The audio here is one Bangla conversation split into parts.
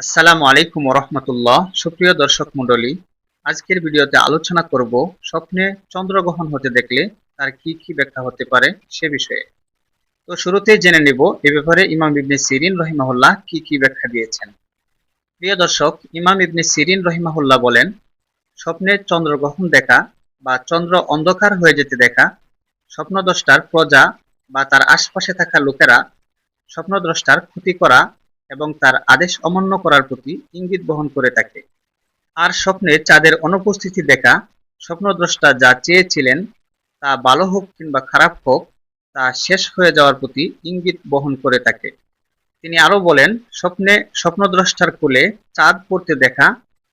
আসসালামু আলাইকুম রহমতুল্লাহ। সুপ্রিয় দর্শক মণ্ডলী, আজকের ভিডিওতে আলোচনা করব স্বপ্নে চন্দ্রগ্রহণ হতে দেখলে তার কি কি ব্যাখ্যা হতে পারে সে বিষয়ে। তো শুরুতেই জেনে নিব এ ব্যাপারে ইমাম ইবনে সিরিন রহিমাহুল্লাহ কি কি ব্যাখ্যা দিয়েছেন। প্রিয় দর্শক, ইমাম ইবনে সিরিন রহিমাহুল্লাহ বলেন, স্বপ্নে চন্দ্রগ্রহণ দেখা বা চন্দ্র অন্ধকার হয়ে যেতে দেখা, স্বপ্নদ্রষ্টার প্রজা বা তার আশপাশে থাকা লোকেরা স্বপ্নদ্রষ্টার ক্ষতি করা এবং তার আদেশ অমান্য করার প্রতি ইঙ্গিত বহন করে থাকে। আর স্বপ্নে চাঁদের অনুপস্থিতি দেখা, স্বপ্নদ্রষ্টা যা চেয়েছিলেন তা ভালো হোক কিংবা খারাপ হোক, তা শেষ হয়ে যাওয়ার প্রতি ইঙ্গিত বহন করে থাকে। তিনি আরও বলেন, স্বপ্নে স্বপ্নদ্রষ্টার কোলে চাঁদ পড়তে দেখা,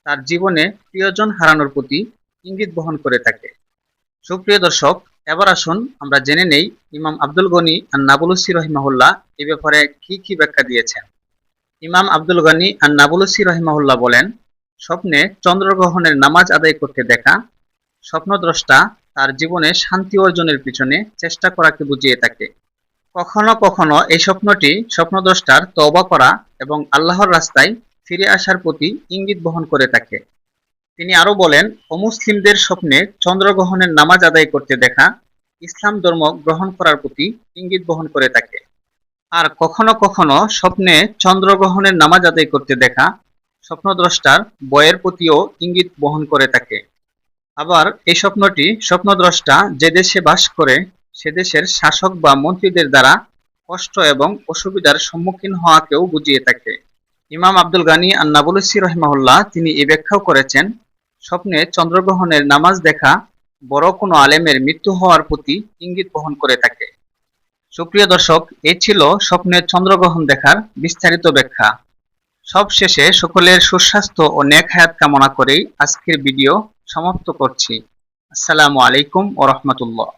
তার জীবনে প্রিয়জন হারানোর প্রতি ইঙ্গিত বহন করে থাকে। সুপ্রিয় দর্শক, এবার আসুন আমরা জেনে নেই ইমাম আব্দুল গনি আর নাবুলুসি রহিমাহুল্লাহ এ ব্যাপারে কি কি ব্যাখ্যা দিয়েছেন। ইমাম আব্দুল গনি আর নাবুলুসি রহিমাহুল্লাহ বলেন, স্বপ্নে চন্দ্রগ্রহণের নামাজ আদায় করতে দেখা, স্বপ্নদ্রষ্টা তার জীবনে শান্তি অর্জনের পিছনে চেষ্টা করাকে বুঝিয়ে থাকে। কখনো কখনো এই স্বপ্নটি স্বপ্নদ্রষ্টার তওবা করা এবং আল্লাহর রাস্তায় ফিরে আসার প্রতি ইঙ্গিত বহন করে থাকে। তিনি আরও বলেন, অমুসলিমদের স্বপ্নে চন্দ্রগ্রহণের নামাজ আদায় করতে দেখা, ইসলাম ধর্ম গ্রহণ করার প্রতি ইঙ্গিত বহন করে থাকে। আর কখনো কখনো স্বপ্নে চন্দ্রগ্রহণের নামাজ আদায় করতে দেখা স্বপ্নদ্রষ্টার বয়ের প্রতিও ইঙ্গিত বহন করে থাকে আবার এই স্বপ্নটি স্বপ্নদ্রষ্টা যে দেশে বাস করে, সে দেশের শাসক বা মন্ত্রীদের দ্বারা কষ্ট এবং অসুবিধার সম্মুখীন হওয়াকেও বুঝিয়ে থাকে ইমাম আব্দুল গানি আর নাবুলসি রহমাহুল্লাহ তিনি এ ব্যাখ্যাও করেছেন, স্বপ্নে চন্দ্রগ্রহণের নামাজ দেখা বড় কোনো আলেমের মৃত্যু হওয়ার প্রতি ইঙ্গিত বহন করে থাকে সুপ্রিয় দর্শক, এই ছিল স্বপ্নের চন্দ্রগ্রহণ দেখার বিস্তারিত ব্যাখ্যা। সব শেষে সকলের সুস্বাস্থ্য ও নেক হায়াত কামনা করেই আজকের ভিডিও সমাপ্ত করছি। আসসালামু আলাইকুম ও রহমতুল্লাহ।